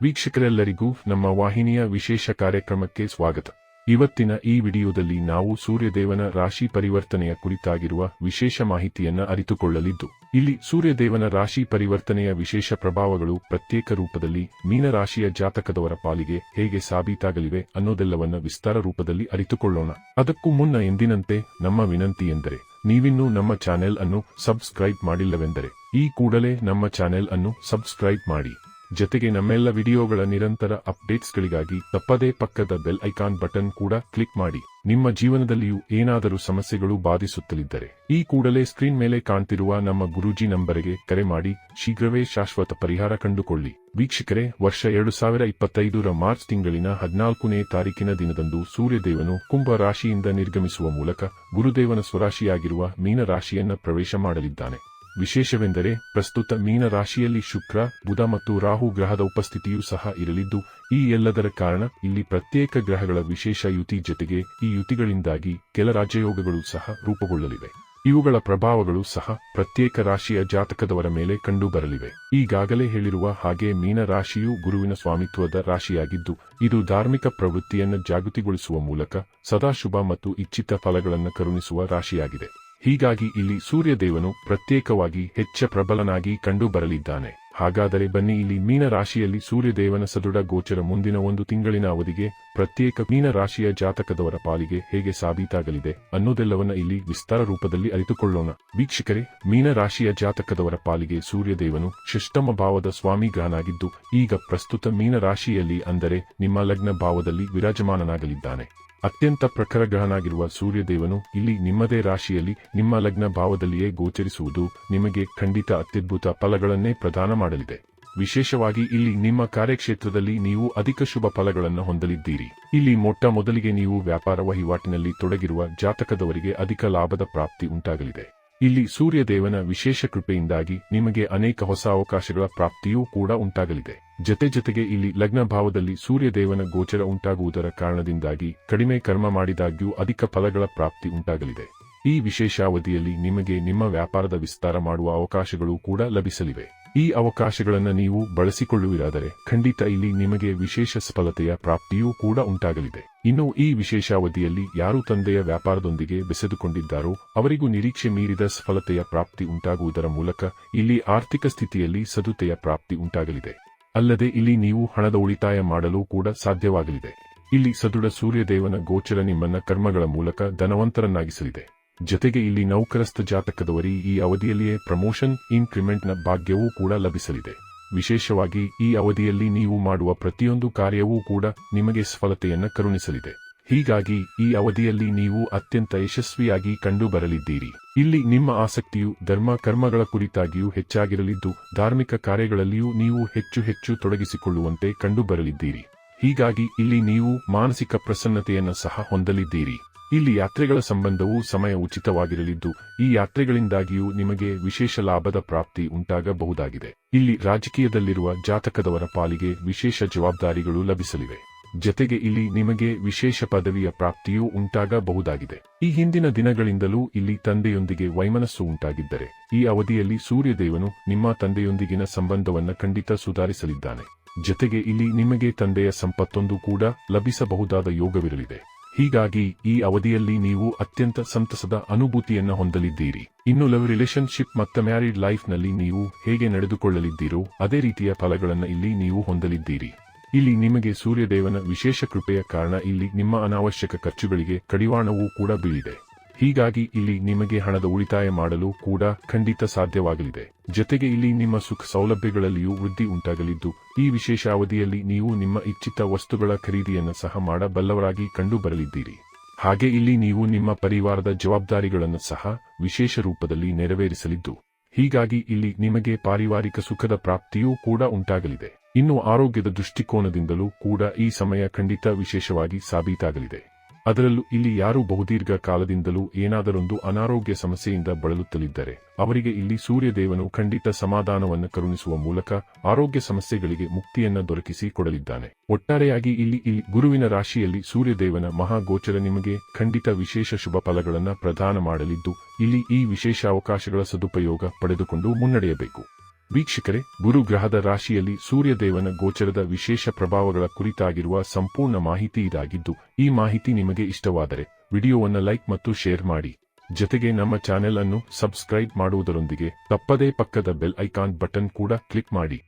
ವೀಕ್ಷಕರೆಲ್ಲರಿಗೂ ನಮ್ಮ ವಾಹಿನಿಯ ವಿಶೇಷ ಕಾರ್ಯಕ್ರಮಕ್ಕೆ ಸ್ವಾಗತ. ಇವತ್ತಿನ ಈ ವಿಡಿಯೋದಲ್ಲಿ ನಾವು ಸೂರ್ಯದೇವನ ರಾಶಿ ಪರಿವರ್ತನೆಯ ಕುರಿತಾಗಿರುವ ವಿಶೇಷ ಮಾಹಿತಿಯನ್ನ ಅರಿತುಕೊಳ್ಳಲಿದ್ದು, ಇಲ್ಲಿ ಸೂರ್ಯದೇವನ ರಾಶಿ ಪರಿವರ್ತನೆಯ ವಿಶೇಷ ಪ್ರಭಾವಗಳು ಪ್ರತ್ಯೇಕ ರೂಪದಲ್ಲಿ ಮೀನರಾಶಿಯ ಜಾತಕದವರ ಪಾಲಿಗೆ ಹೇಗೆ ಸಾಬೀತಾಗಲಿವೆ ಅನ್ನೋದೆಲ್ಲವನ್ನ ವಿಸ್ತಾರ ರೂಪದಲ್ಲಿ ಅರಿತುಕೊಳ್ಳೋಣ. ಅದಕ್ಕೂ ಮುನ್ನ ಎಂದಿನಂತೆ ನಮ್ಮ ವಿನಂತಿ ಎಂದರೆ, ನೀವಿನ್ನೂ ನಮ್ಮ ಚಾನೆಲ್ ಅನ್ನು ಸಬ್ಸ್ಕ್ರೈಬ್ ಮಾಡಿಲ್ಲವೆಂದರೆ, ಈ ಕೂಡಲೇ ನಮ್ಮ ಚಾನೆಲ್ ಅನ್ನು ಸಬ್ಸ್ಕ್ರೈಬ್ ಮಾಡಿ. ಜೊತೆಗೆ ನಮ್ಮೆಲ್ಲ ವಿಡಿಯೋಗಳ ನಿರಂತರ ಅಪ್ಡೇಟ್ಸ್ಗಳಿಗಾಗಿ ತಪ್ಪದೇ ಪಕ್ಕದ ಬೆಲ್ ಐಕಾನ್ ಬಟನ್ ಕೂಡ ಕ್ಲಿಕ್ ಮಾಡಿ. ನಿಮ್ಮ ಜೀವನದಲ್ಲಿಯೂ ಏನಾದರೂ ಸಮಸ್ಯೆಗಳು ಬಾಧಿಸುತ್ತಲಿದ್ದರೆ ಈ ಕೂಡಲೇ ಸ್ಕ್ರೀನ್ ಮೇಲೆ ಕಾಣ್ತಿರುವ ನಮ್ಮ ಗುರೂಜಿ ನಂಬರಿಗೆ ಕರೆ ಮಾಡಿ ಶೀಘ್ರವೇ ಶಾಶ್ವತ ಪರಿಹಾರ ಕಂಡುಕೊಳ್ಳಿ. ವೀಕ್ಷಕರೇ, ವರ್ಷ ಎರಡು ಸಾವಿರ ಇಪ್ಪತ್ತೈದರ ಮಾರ್ಚ್ ತಿಂಗಳಿನ ಹದಿನಾಲ್ಕನೇ ತಾರೀಕಿನ ದಿನದಂದು ಸೂರ್ಯದೇವನು ಕುಂಭ ರಾಶಿಯಿಂದ ನಿರ್ಗಮಿಸುವ ಮೂಲಕ ಗುರುದೇವನ ಸ್ವರಾಶಿಯಾಗಿರುವ ಮೀನರಾಶಿಯನ್ನ ಪ್ರವೇಶ ಮಾಡಲಿದ್ದಾನೆ. ವಿಶೇಷವೆಂದರೆ, ಪ್ರಸ್ತುತ ಮೀನ ರಾಶಿಯಲ್ಲಿ ಶುಕ್ರ, ಬುಧ ಮತ್ತು ರಾಹು ಗ್ರಹದ ಉಪಸ್ಥಿತಿಯೂ ಸಹ ಇರಲಿದ್ದು, ಈ ಎಲ್ಲದರ ಕಾರಣ ಇಲ್ಲಿ ಪ್ರತ್ಯೇಕ ಗ್ರಹಗಳ ವಿಶೇಷ ಯುತಿ ಜೊತೆಗೆ ಈ ಯುತಿಗಳಿಂದಾಗಿ ಕೆಲ ರಾಜ್ಯಯೋಗಗಳು ಸಹ ರೂಪುಗೊಳ್ಳಲಿವೆ. ಇವುಗಳ ಪ್ರಭಾವಗಳು ಸಹ ಪ್ರತ್ಯೇಕ ರಾಶಿಯ ಜಾತಕದವರ ಮೇಲೆ ಕಂಡುಬರಲಿವೆ. ಈಗಾಗಲೇ ಹೇಳಿರುವ ಹಾಗೆ ಮೀನ ರಾಶಿಯು ಗುರುವಿನ ಸ್ವಾಮಿತ್ವದ ರಾಶಿಯಾಗಿದ್ದು, ಇದು ಧಾರ್ಮಿಕ ಪ್ರವೃತ್ತಿಯನ್ನು ಜಾಗೃತಿಗೊಳಿಸುವ ಮೂಲಕ ಸದಾಶುಭ ಮತ್ತು ಇಚ್ಛಿತ ಫಲಗಳನ್ನು ಕರುಣಿಸುವ ರಾಶಿಯಾಗಿದೆ. ಹೀಗಾಗಿ ಇಲ್ಲಿ ಸೂರ್ಯದೇವನು ಪ್ರತ್ಯೇಕವಾಗಿ ಹೆಚ್ಚ ಪ್ರಬಲನಾಗಿ ಕಂಡುಬರಲಿದ್ದಾನೆ ಹಾಗಾದರೆ ಬನ್ನಿ ಇಲ್ಲಿ ಮೀನ ರಾಶಿಯಲ್ಲಿ ಸೂರ್ಯದೇವನ ಸದೃಢ ಗೋಚರ ಮುಂದಿನ ಒಂದು ತಿಂಗಳಿನ ಅವಧಿಗೆ ಪ್ರತ್ಯೇಕ ಮೀನ ರಾಶಿಯ ಜಾತಕದವರ ಪಾಲಿಗೆ ಹೇಗೆ ಸಾಬೀತಾಗಲಿದೆ ಅನ್ನೋದೆಲ್ಲವನ್ನ ಇಲ್ಲಿ ವಿಸ್ತಾರ ರೂಪದಲ್ಲಿ ಅರಿತುಕೊಳ್ಳೋಣ. ವೀಕ್ಷಕರೇ ಮೀನ ರಾಶಿಯ ಜಾತಕದವರ ಪಾಲಿಗೆ ಸೂರ್ಯದೇವನು ಶಿಷ್ಟಮ ಭಾವದ ಸ್ವಾಮಿ ಗ್ರಹನಾಗಿದ್ದು ಈಗ ಪ್ರಸ್ತುತ ಮೀನ ರಾಶಿಯಲ್ಲಿ ಅಂದರೆ ನಿಮ್ಮ ಲಗ್ನ ಭಾವದಲ್ಲಿ ವಿರಾಜಮಾನನಾಗಲಿದ್ದಾನೆ. ಅತ್ಯಂತ ಪ್ರಖರ ಗ್ರಹನಾಗಿರುವ ಸೂರ್ಯದೇವನು ಇಲ್ಲಿ ನಿಮ್ಮದೇ ರಾಶಿಯಲ್ಲಿ ನಿಮ್ಮ ಲಗ್ನ ಭಾವದಲ್ಲಿಯೇ ಗೋಚರಿಸುವುದು ನಿಮಗೆ ಖಂಡಿತ ಅತ್ಯದ್ಭುತ ಫಲಗಳನ್ನೇ ಪ್ರದಾನ ಮಾಡಲಿದೆ. ವಿಶೇಷವಾಗಿ ಇಲ್ಲಿ ನಿಮ್ಮ ಕಾರ್ಯಕ್ಷೇತ್ರದಲ್ಲಿ ನೀವು ಅಧಿಕ ಶುಭ ಫಲಗಳನ್ನು ಹೊಂದಲಿದ್ದೀರಿ. ಇಲ್ಲಿ ಮೊಟ್ಟ ಮೊದಲಿಗೆ ನೀವು ವ್ಯಾಪಾರ ವಹಿವಾಟಿನಲ್ಲಿ ತೊಡಗಿರುವ ಜಾತಕದವರಿಗೆ ಅಧಿಕ ಲಾಭದ ಪ್ರಾಪ್ತಿ ಉಂಟಾಗಲಿದೆ. ಇಲ್ಲಿ ಸೂರ್ಯದೇವನ ವಿಶೇಷ ಕೃಪೆಯಿಂದಾಗಿ ನಿಮಗೆ ಅನೇಕ ಹೊಸ ಅವಕಾಶಗಳ ಪ್ರಾಪ್ತಿಯೂ ಕೂಡ ಉಂಟಾಗಲಿದೆ. ಜತೆ ಜತೆಗೆ ಇಲ್ಲಿ ಲಗ್ನ ಭಾವದಲ್ಲಿ ಸೂರ್ಯದೇವನ ಗೋಚರ ಉಂಟಾಗುವುದರ ಕಾರಣದಿಂದಾಗಿ ಕಡಿಮೆ ಕರ್ಮ ಮಾಡಿದಾಗ್ಯೂ ಅಧಿಕ ಫಲಗಳ ಪ್ರಾಪ್ತಿ ಉಂಟಾಗಲಿದೆ. ಈ ವಿಶೇಷ ಅವಧಿಯಲ್ಲಿ ನಿಮಗೆ ನಿಮ್ಮ ವ್ಯಾಪಾರದ ವಿಸ್ತಾರ ಮಾಡುವ ಅವಕಾಶಗಳು ಕೂಡ ಲಭಿಸಲಿವೆ. ಈ ಅವಕಾಶಗಳನ್ನು ನೀವು ಬಳಸಿಕೊಳ್ಳುವಿರಾದರೆ ಖಂಡಿತ ಇಲ್ಲಿ ನಿಮಗೆ ವಿಶೇಷ ಸಫಲತೆಯ ಪ್ರಾಪ್ತಿಯೂ ಕೂಡ ಉಂಟಾಗಲಿದೆ. ಇನ್ನು ಈ ವಿಶೇಷ ಅವಧಿಯಲ್ಲಿ ಯಾರು ತಂದೆಯ ವ್ಯಾಪಾರದೊಂದಿಗೆ ಬೆಸೆದುಕೊಂಡಿದ್ದಾರೋ ಅವರಿಗೂ ನಿರೀಕ್ಷೆ ಮೀರಿದ ಸಫಲತೆಯ ಪ್ರಾಪ್ತಿ ಉಂಟಾಗುವುದರ ಮೂಲಕ ಇಲ್ಲಿ ಆರ್ಥಿಕ ಸ್ಥಿತಿಯಲ್ಲಿ ಸದುತೆಯ ಪ್ರಾಪ್ತಿ ಉಂಟಾಗಲಿದೆ. ಅಲ್ಲದೆ ಇಲ್ಲಿ ನೀವು ಹಣದ ಉಳಿತಾಯ ಮಾಡಲು ಕೂಡ ಸಾಧ್ಯವಾಗಲಿದೆ. ಇಲ್ಲಿ ಸದೃಢ ಸೂರ್ಯದೇವನ ಗೋಚರ ನಿಮ್ಮನ್ನ ಕರ್ಮಗಳ ಮೂಲಕ ಧನವಂತರನ್ನಾಗಿಸಲಿದೆ. ಜೊತೆಗೆ ಇಲ್ಲಿ ನೌಕರಸ್ಥ ಜಾತಕದವರಿ ಈ ಅವಧಿಯಲ್ಲಿಯೇ ಪ್ರಮೋಷನ್, ಇನ್ಕ್ರಿಮೆಂಟ್ನ ಭಾಗ್ಯವೂ ಕೂಡ ಲಭಿಸಲಿದೆ. ವಿಶೇಷವಾಗಿ ಈ ಅವಧಿಯಲ್ಲಿ ನೀವು ಮಾಡುವ ಪ್ರತಿಯೊಂದು ಕಾರ್ಯವೂ ಕೂಡ ನಿಮಗೆ ಸಫಲತೆಯನ್ನ ಕರುಣಿಸಲಿದೆ. ಹೀಗಾಗಿ ಈ ಅವಧಿಯಲ್ಲಿ ನೀವು ಅತ್ಯಂತ ಯಶಸ್ವಿಯಾಗಿ ಕಂಡುಬರಲಿದ್ದೀರಿ. ಇಲ್ಲಿ ನಿಮ್ಮ ಆಸಕ್ತಿಯು ಧರ್ಮ ಕರ್ಮಗಳ ಕುರಿತಾಗಿಯೂ ಹೆಚ್ಚಾಗಿರಲಿದ್ದು, ಧಾರ್ಮಿಕ ಕಾರ್ಯಗಳಲ್ಲಿಯೂ ನೀವು ಹೆಚ್ಚು ಹೆಚ್ಚು ತೊಡಗಿಸಿಕೊಳ್ಳುವಂತೆ ಕಂಡುಬರಲಿದ್ದೀರಿ. ಹೀಗಾಗಿ ಇಲ್ಲಿ ನೀವು ಮಾನಸಿಕ ಪ್ರಸನ್ನತೆಯನ್ನು ಸಹ ಹೊಂದಲಿದ್ದೀರಿ. ಇಲ್ಲಿ ಯಾತ್ರೆಗಳ ಸಂಬಂಧವೂ ಸಮಯ ಉಚಿತವಾಗಿರಲಿದ್ದು, ಈ ಯಾತ್ರೆಗಳಿಂದಾಗಿಯೂ ನಿಮಗೆ ವಿಶೇಷ ಲಾಭದ ಪ್ರಾಪ್ತಿ ಉಂಟಾಗಬಹುದಾಗಿದೆ. ಇಲ್ಲಿ ರಾಜಕೀಯದಲ್ಲಿರುವ ಜಾತಕದವರ ಪಾಲಿಗೆ ವಿಶೇಷ ಜವಾಬ್ದಾರಿಗಳು ಲಭಿಸಲಿವೆ. ಜತೆಗೆ ಇಲ್ಲಿ ನಿಮಗೆ ವಿಶೇಷ ಪದವಿಯ ಪ್ರಾಪ್ತಿಯೂ ಉಂಟಾಗಬಹುದಾಗಿದೆ. ಈ ಹಿಂದಿನ ದಿನಗಳಿಂದಲೂ ಇಲ್ಲಿ ತಂದೆಯೊಂದಿಗೆ ವೈಮನಸ್ಸು ಉಂಟಾಗಿದ್ದರೆ, ಈ ಅವಧಿಯಲ್ಲಿ ಸೂರ್ಯದೇವನು ನಿಮ್ಮ ತಂದೆಯೊಂದಿಗಿನ ಸಂಬಂಧವನ್ನು ಖಂಡಿತ ಸುಧಾರಿಸಲಿದ್ದಾನೆ. ಜತೆಗೆ ಇಲ್ಲಿ ನಿಮಗೆ ತಂದೆಯ ಸಂಪತ್ತೊಂದು ಕೂಡ ಲಭಿಸಬಹುದಾದ ಯೋಗವಿರಲಿದೆ. ಹೀಗಾಗಿ ಈ ಅವಧಿಯಲ್ಲಿ ನೀವು ಅತ್ಯಂತ ಸಂತಸದ ಅನುಭೂತಿಯನ್ನು ಹೊಂದಲಿದ್ದೀರಿ. ಇನ್ನು ಲವ್ ರಿಲೇಶನ್ಶಿಪ್ ಮತ್ತು ಮ್ಯಾರಿಡ್ ಲೈಫ್ನಲ್ಲಿ ನೀವು ಹೇಗೆ ನಡೆದುಕೊಳ್ಳಲಿದ್ದೀರೋ, ಅದೇ ರೀತಿಯ ಫಲಗಳನ್ನು ಇಲ್ಲಿ ನೀವು ಹೊಂದಲಿದ್ದೀರಿ. ಇಲ್ಲಿ ನಿಮಗೆ ಸೂರ್ಯದೇವನ ವಿಶೇಷ ಕೃಪೆಯ ಕಾರಣ ಇಲ್ಲಿ ನಿಮ್ಮ ಅನಾವಶ್ಯಕ ಖರ್ಚುಗಳಿಗೆ ಕಡಿವಾಣವೂ ಕೂಡ ಬೀಳಿದೆ. ಹೀಗಾಗಿ ಇಲ್ಲಿ ನಿಮಗೆ ಹಣದ ಉಳಿತಾಯ ಮಾಡಲು ಕೂಡ ಖಂಡಿತ ಸಾಧ್ಯವಾಗಲಿದೆ. ಜೊತೆಗೆ ಇಲ್ಲಿ ನಿಮ್ಮ ಸುಖ ಸೌಲಭ್ಯಗಳಲ್ಲಿಯೂ ವೃದ್ಧಿ ಉಂಟಾಗಲಿದ್ದು, ಈ ವಿಶೇಷ ಅವಧಿಯಲ್ಲಿ ನೀವು ನಿಮ್ಮ ಇಚ್ಛಿತ ವಸ್ತುಗಳ ಖರೀದಿಯನ್ನು ಸಹ ಮಾಡಬಲ್ಲವರಾಗಿ ಕಂಡುಬರಲಿದ್ದೀರಿ. ಹಾಗೆ ಇಲ್ಲಿ ನೀವು ನಿಮ್ಮ ಪರಿವಾರದ ಜವಾಬ್ದಾರಿಗಳನ್ನು ಸಹ ವಿಶೇಷ ರೂಪದಲ್ಲಿ ನೆರವೇರಿಸಲಿದ್ದು, ಹೀಗಾಗಿ ಇಲ್ಲಿ ನಿಮಗೆ ಪಾರಿವಾರಿಕ ಸುಖದ ಪ್ರಾಪ್ತಿಯೂ ಕೂಡ ಉಂಟಾಗಲಿದೆ. ಇನ್ನು ಆರೋಗ್ಯದ ದೃಷ್ಟಿಕೋನದಿಂದಲೂ ಕೂಡ ಈ ಸಮಯ ಖಂಡಿತ ವಿಶೇಷವಾಗಿ ಸಾಬೀತಾಗಲಿದೆ. ಅದರಲ್ಲೂ ಇಲ್ಲಿ ಯಾರು ಬಹುದೀರ್ಘ ಕಾಲದಿಂದಲೂ ಏನಾದರೊಂದು ಅನಾರೋಗ್ಯ ಸಮಸ್ಯೆಯಿಂದ ಬಳಲುತ್ತಲಿದ್ದರೆ, ಅವರಿಗೆ ಇಲ್ಲಿ ಸೂರ್ಯದೇವನು ಖಂಡಿತ ಸಮಾಧಾನವನ್ನು ಕರುಣಿಸುವ ಮೂಲಕ ಆರೋಗ್ಯ ಸಮಸ್ಯೆಗಳಿಗೆ ಮುಕ್ತಿಯನ್ನ ದೊರಕಿಸಿ ಕೊಡಲಿದ್ದಾನೆ. ಒಟ್ಟಾರೆಯಾಗಿ ಇಲ್ಲಿ ಇಲ್ಲಿ ಗುರುವಿನ ರಾಶಿಯಲ್ಲಿ ಸೂರ್ಯದೇವನ ಮಹಾಗೋಚರ ನಿಮಗೆ ಖಂಡಿತ ವಿಶೇಷ ಶುಭ ಫಲಗಳನ್ನು ಪ್ರದಾನ ಮಾಡಲಿದ್ದು, ಇಲ್ಲಿ ಈ ವಿಶೇಷ ಅವಕಾಶಗಳ ಸದುಪಯೋಗ ಪಡೆದುಕೊಂಡು ಮುನ್ನಡೆಯಬೇಕು. ವೀಕ್ಷಕರೇ ಗುರು ಗ್ರಹದ ರಾಶಿಯಲ್ಲಿ ಸೂರ್ಯದೇವನ ಗೋಚರದ ವಿಶೇಷ ಪ್ರಭಾವಗಳ ಕುರಿತಾಗಿರುವ ಸಂಪೂರ್ಣ ಮಾಹಿತಿ ಇದಾಗಿದ್ದು, ಈ ಮಾಹಿತಿ ನಿಮಗೆ ಇಷ್ಟವಾದರೆ ವಿಡಿಯೋವನ್ನು ಲೈಕ್ ಮತ್ತು ಶೇರ್ ಮಾಡಿ. ಜೊತೆಗೆ ನಮ್ಮ ಚಾನೆಲ್ ಅನ್ನು ಸಬ್ಸ್ಕ್ರೈಬ್ ಮಾಡುವುದರೊಂದಿಗೆ ತಪ್ಪದೇ ಪಕ್ಕದ ಬೆಲ್ ಐಕಾನ್ ಬಟನ್ ಕೂಡ ಕ್ಲಿಕ್ ಮಾಡಿ.